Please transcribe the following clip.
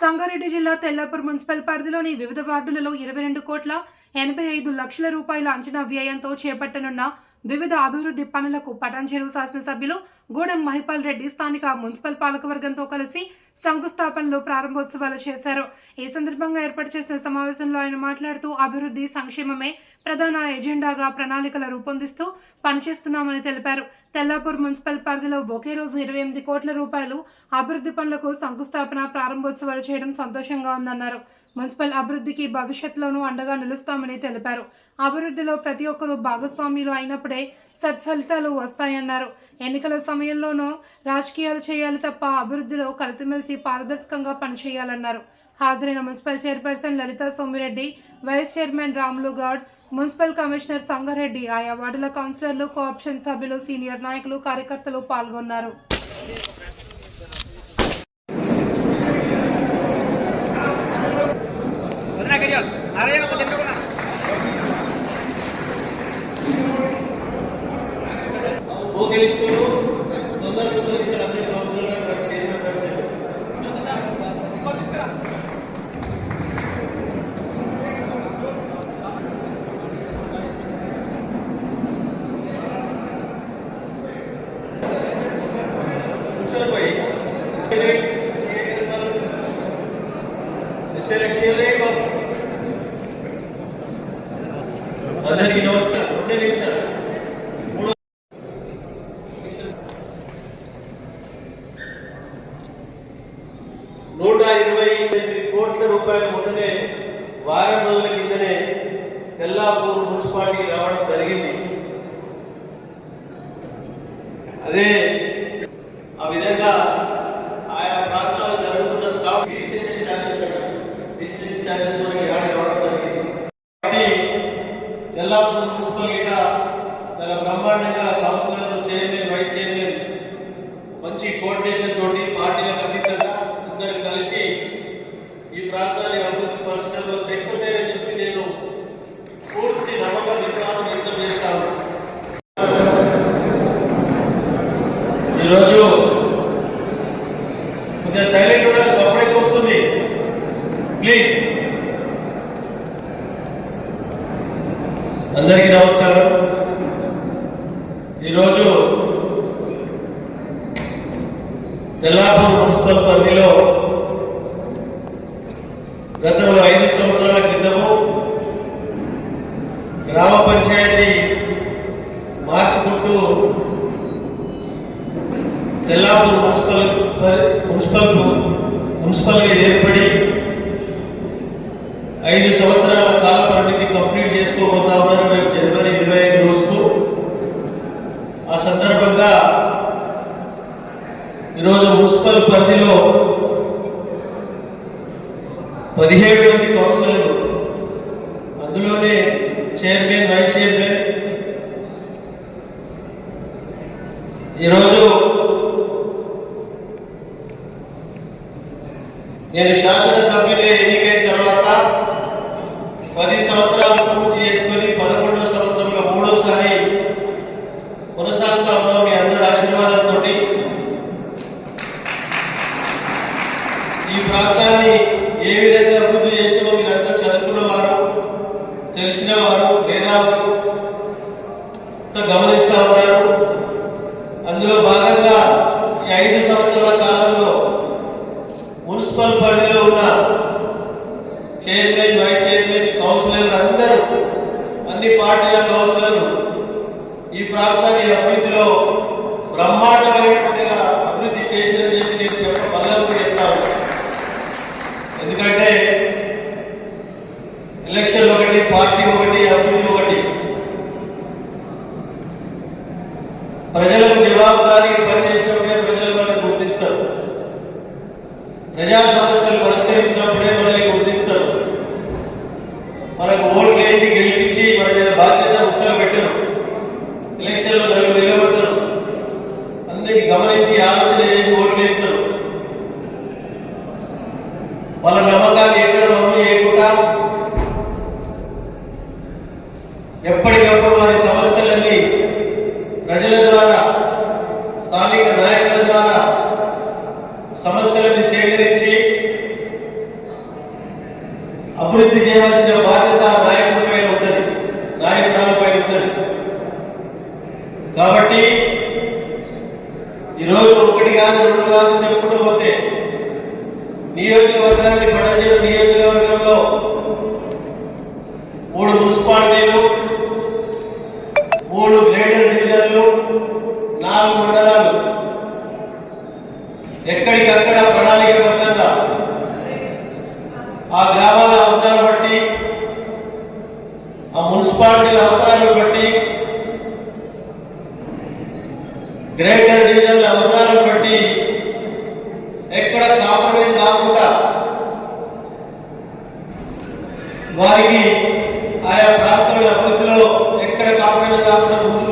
సంగారెడ్డి జిల్లా తెల్లాపూర్ మున్సిపల్ పరిధిలోని వివిధ వార్డులలో ఇరవై రెండు కోట్ల ఎనభై ఐదు లక్షల రూపాయల అంచనా వ్యయంతో చేపట్టనున్న వివిధ అభివృద్ధి పనులకు పటాన్చెరువు శాసనసభ్యులు గూడెం మహిపాల్ రెడ్డి స్థానిక మున్సిపల్ పాలకవర్గంతో కలిసి శంకుస్థాపనలు ప్రారంభోత్సవాలు చేశారు. ఈ సందర్భంగా ఏర్పాటు చేసిన సమావేశంలో ఆయన మాట్లాడుతూ అభివృద్ధి సంక్షేమమే ప్రధాన ఎజెండాగా ప్రణాళికలు రూపొందిస్తూ పనిచేస్తున్నామని తెలిపారు. తెల్లాపూర్ మున్సిపల్ పరిధిలో ఒకే రోజు ఇరవై ఎనిమిది కోట్ల రూపాయలు అభివృద్ధి పనులకు శంకుస్థాపన ప్రారంభోత్సవాలు చేయడం సంతోషంగా ఉందన్నారు. మున్సిపల్ అభివృద్ధికి భవిష్యత్తులోనూ అండగా నిలుస్తామని తెలిపారు. అభివృద్ధిలో ప్రతి ఒక్కరూ భాగస్వామ్యులు అయినప్పుడే సత్ఫలితాలు వస్తాయన్నారు. ఎన్నికల సమయంలోనూ రాజకీయాలు చేయాలి తప్ప అభివృద్ధిలో కలిసిమెలిసి పారదర్శకంగా పనిచేయాలన్నారు. హాజరైన municipal chairperson Lalitha Somireddy vice chairman Ramulu Goud municipal commissioner Sangareddy ఆయా వార్డుల కౌన్సిలర్లు కోఆప్షన్ సభ్యులు సీనియర్ నాయకులు కార్యకర్తలు పాల్గొన్నారు. అందరికీ నమస్కారం రెండే నిమిషాలు మూడు నూట ఇరవై ఎనిమిది కోట్ల రూపాయల ముందునే వారం రోజుల కిందనే తెల్లాపూర్ మున్సిపాలిటీ రావడం జరిగింది. అదే ఆ విధంగా ఆయా ప్రాంతాల్లో జరుగుతున్న stop registration charges registration charges మనకి యాడ్ రావడం జరిగింది. కాబట్టి తెల్లాపూర్ మున్సిపాలిటీగా చాలా బ్రహ్మాండంగా కౌన్సిలర్లు చైర్మన్ వైస్ చైర్మన్ మంచి కోఆర్డినేషన్ తోటి పార్టీలకు అతీతంగా అందరూ కలిసి ఈ ప్రాంతాన్ని అభివృద్ధి పరచడంలో సక్సెస్ అయ్యని చెప్పి నేను పూర్తి నమ్మకం విశ్వాసం వ్యక్తం చేస్తాను ఈరోజు కొంచెం సైలెంట్ కూడా సపరేట్ వస్తుంది. ప్లీజ్ అందరికీ నమస్కారం. ఈరోజు తెల్లాపూర్ మున్సిపల్ పరిధిలో గతంలో ఐదు సంవత్సరాల క్రితము గ్రామ పంచాయతీ మార్చుకుంటూ తెల్లాపూర్ మున్సిపల్ మున్సిపల్ మున్సిపల్గా ఏర్పడి ఐదు సంవత్సరాల కాల పరిమితి కంప్లీట్ చేసుకోబోతా ఉన్నారు రేపు జనవరి ఇరవై ఐదు రోజుకు ఆ సందర్భంగా ఈరోజు మున్సిపల్ పరిధిలో పదిహేడు మంది కౌన్సిలర్లు. అందులోనే చైర్మన్ వైస్ చైర్మన్. ఈరోజు నేను శాసనసభ్యులే ఎన్నికైన తర్వాత పది సంవత్సరాలు పూర్తి చేసుకుని పదకొండో సంవత్సరంలో మూడోసారి కొనసాగుతా ఉన్నాం మీ అందరి ఆశీర్వాదంతో ఈ ప్రాంతాన్ని వారు మేధావులు గమనిస్తూ ఉన్నారు. అందులో భాగంగా ఈ ఐదు సంవత్సరాల కాలంలో మున్సిపల్ పరిధిలో ఉన్న చైర్మన్ వైస్ చైర్మన్ కౌన్సిలర్లు అందరూ అన్ని పార్టీల కౌన్సిలర్లు ఈ ప్రాంతాన్ని అభివృద్ధిలో బ్రహ్మాండమైనటువంటి ప్రజలకు జవాబుదారీగా పనిచేసినప్పుడే ప్రజలు మనల్ని గుర్తిస్తారు ప్రజా సమస్యలు పరిష్కరించినప్పుడే మనల్ని గుర్తిస్తారు మనకు ఓట్లు వేసి గెలిపించి మన మీద బాధ్యత ముక్కలు పెట్టరు సమస్యలను సేకరించి అభివృద్ధి చేయాల్సిన బాధ్యత నాయకుడిపై ఉంటుంది. నాయకురాలపై ఉంటుంది. కాబట్టి ఈరోజు ఒకటి కాదు రెండు కాదు చెప్పుకుంటూ పోతే నియోజకవర్గాన్ని పడజేరు నియోజకవర్గంలో మూడు మున్సిపాలిటీలు మూడు గ్రేటర్ డివిజన్లు నాలుగు మండలాలు ఎక్కడికక్కడ ప్రణాళికబద్ధంగా ఆ గ్రామాల అవసరాలు బట్టి ఆ అవసరాలను బట్టి గ్రేటర్ డివిజన్ల అవసరాలను బట్టి ఎక్కడ కాంప్రమైజ్ కాకుండా వారికి ఆయా ప్రాంతాల అభివృద్ధిలో ఎక్కడ కాంప్రమైజ్ కాకుండా ముందుకు